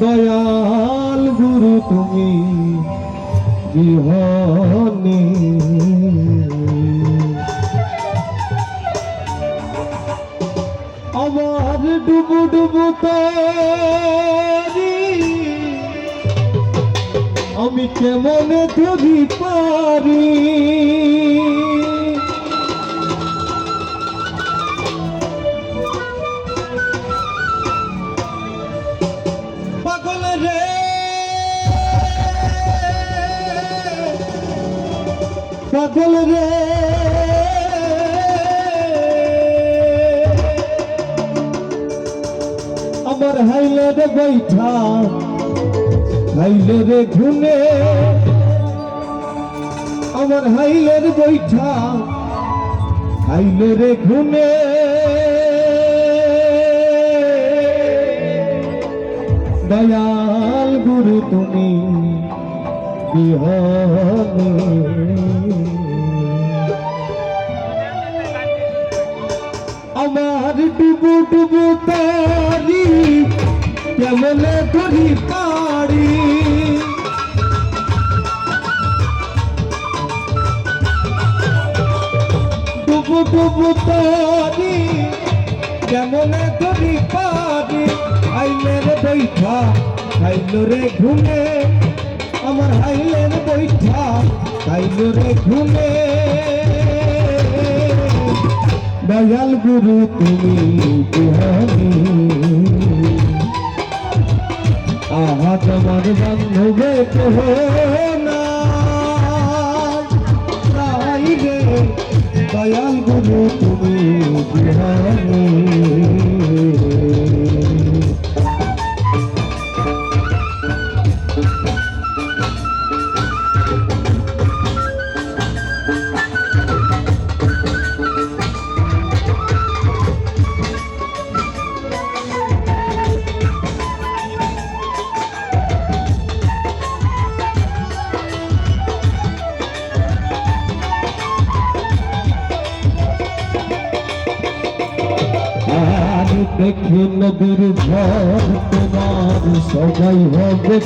দয়াল গুরু তুমি বিহনে। আমার ডুবু ডুবু আমি কেমন ধরি পারি? পাগল রে। আমার হাইলে রে বৈঠা, হাইলে রে ঘুনে। আমার হাইলের বৈঠা, হাইলে রে ঘুনে। দয়াল গুরু তুমি, বিহনে। ডুবু ডুবু তারি, কেমন ধরি পারি ডুবু ডুবু তারি, কেমন ধরি পারি? আইলের বৈঠা খাইলো রে ঘুমে, আমার হাইলের বৈঠা খাইলো রে ঘুমে। দয়াল গুরু তুমি বিহারি আহা তোমার বান্ধবে কেহ দয়াল গুরু তুমি বিহারি দেখি নদীর ঝড় তোমার সবাই হবে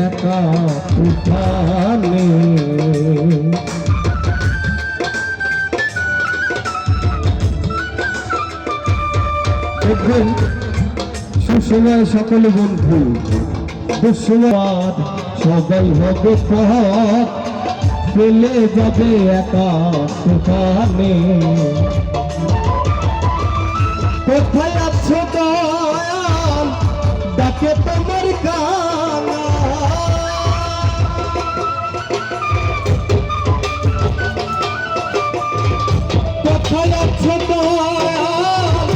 একা দেখবেন সুসময় সকল বন্ধু দুঃসময় সবাই হবে পথ ফেলে যাবে একা তুফানে কোথায় আছো দয়াল? ডাকে তোমার কানা কোথায় আছো দয়াল?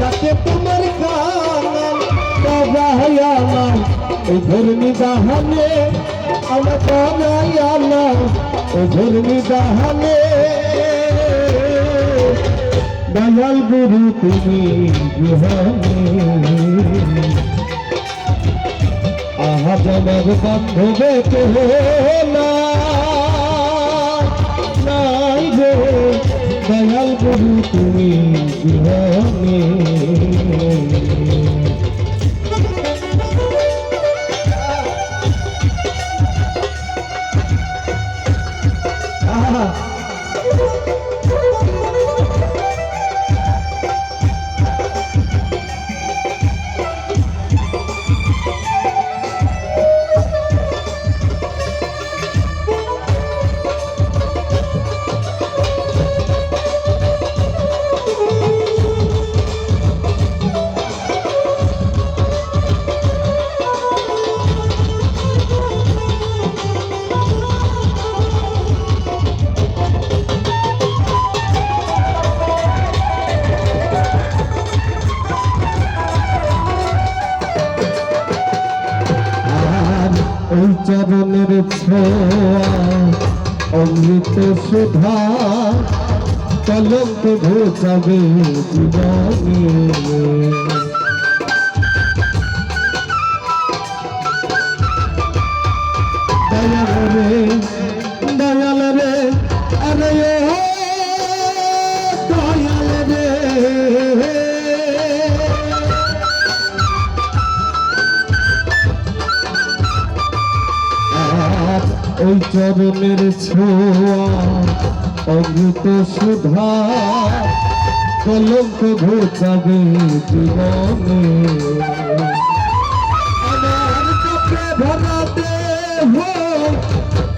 ডাকে তোমার কানা বাবাই আমার এই ধর্মী দাহানে আমার দয়াল গুরু তুমি আহা জমার বান্ধবে নাই দয়াল গুরু তুমি চরণের ছোঁয়া অমৃত সুধা কলঙ্ক ঘোচাবে জীবনে দয়াল ওই চরণের ছোঁয়া, অমৃত সুধা, কলঙ্ক ঘোচাবে জীবনে। আমার চোখে ভরা দেহ,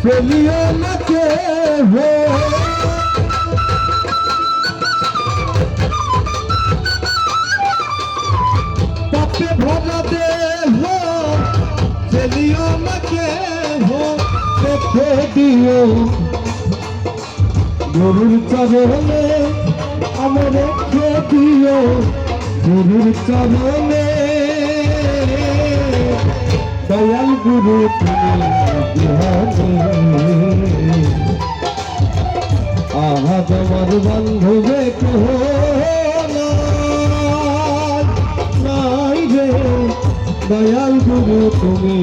ফেলিও না কেহ। পাপে ভরা দেহ, ফেলিও না কেহ। দেখে দিও। গরুর চরণে আমার রেখে দিও। গরুর চরণে দয়াল গুরু আহা তোমার বান্ধবে কেহ নাই, রে। দয়াল গুরু তুমি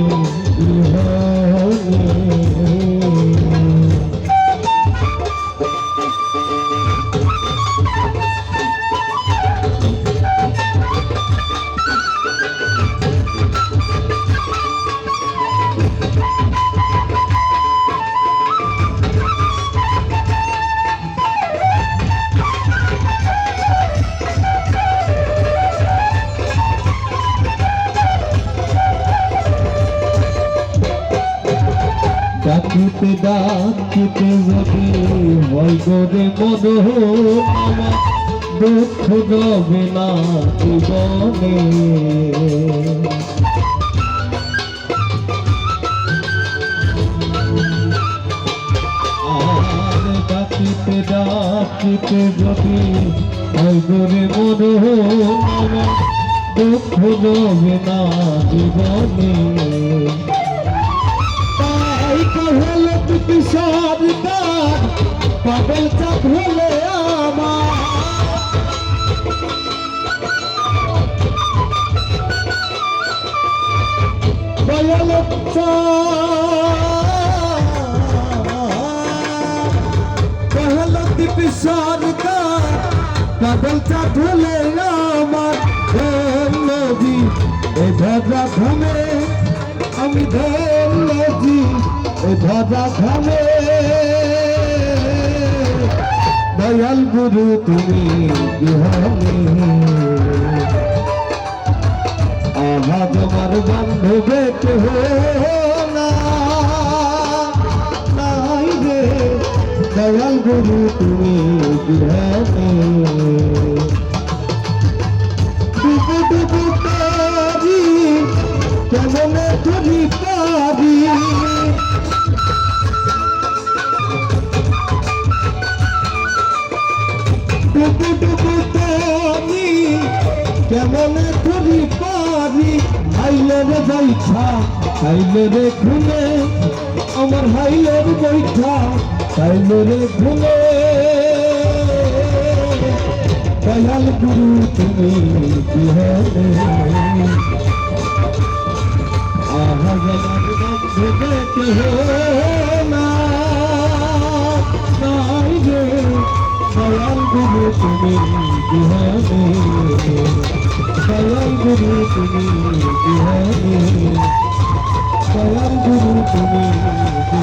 বিহারে ডাকিতে ডাকিতে যদি হয় গরে মন আমার দুঃখ যাবে না জীবনে। ডাকিতে ডাকিতে যদি হয় গরে মন আমার দুঃখ যাবে না জীবনে। তাই কহলে তুমি সরকার পাগল চাপ হলে আমার দয়াল কহল তুমি সরকার পাগল চাপ হলে আমি ধরেছি এ ধরা খামে দয়াল গুরু, তুমি আহা, তোমার বান্ধবে কেহ নাই রে। দয়াল গুরু, তুমি ডুবু ডুবু তারি কেমন ধরি পারি ডুবু তারি কেমন ধরি পারি? হাইলের বৈঠা, হাইলের ঘুমে, আমার হাইলের বৈঠা, হাইলের ঘুমে। দয়াল গুরু, তুমি বিহারে আহা বন্ধু দেখে না গুরু তুমি বিহারে দয়াল গুরু তুমি বিহারে গুরু তুমি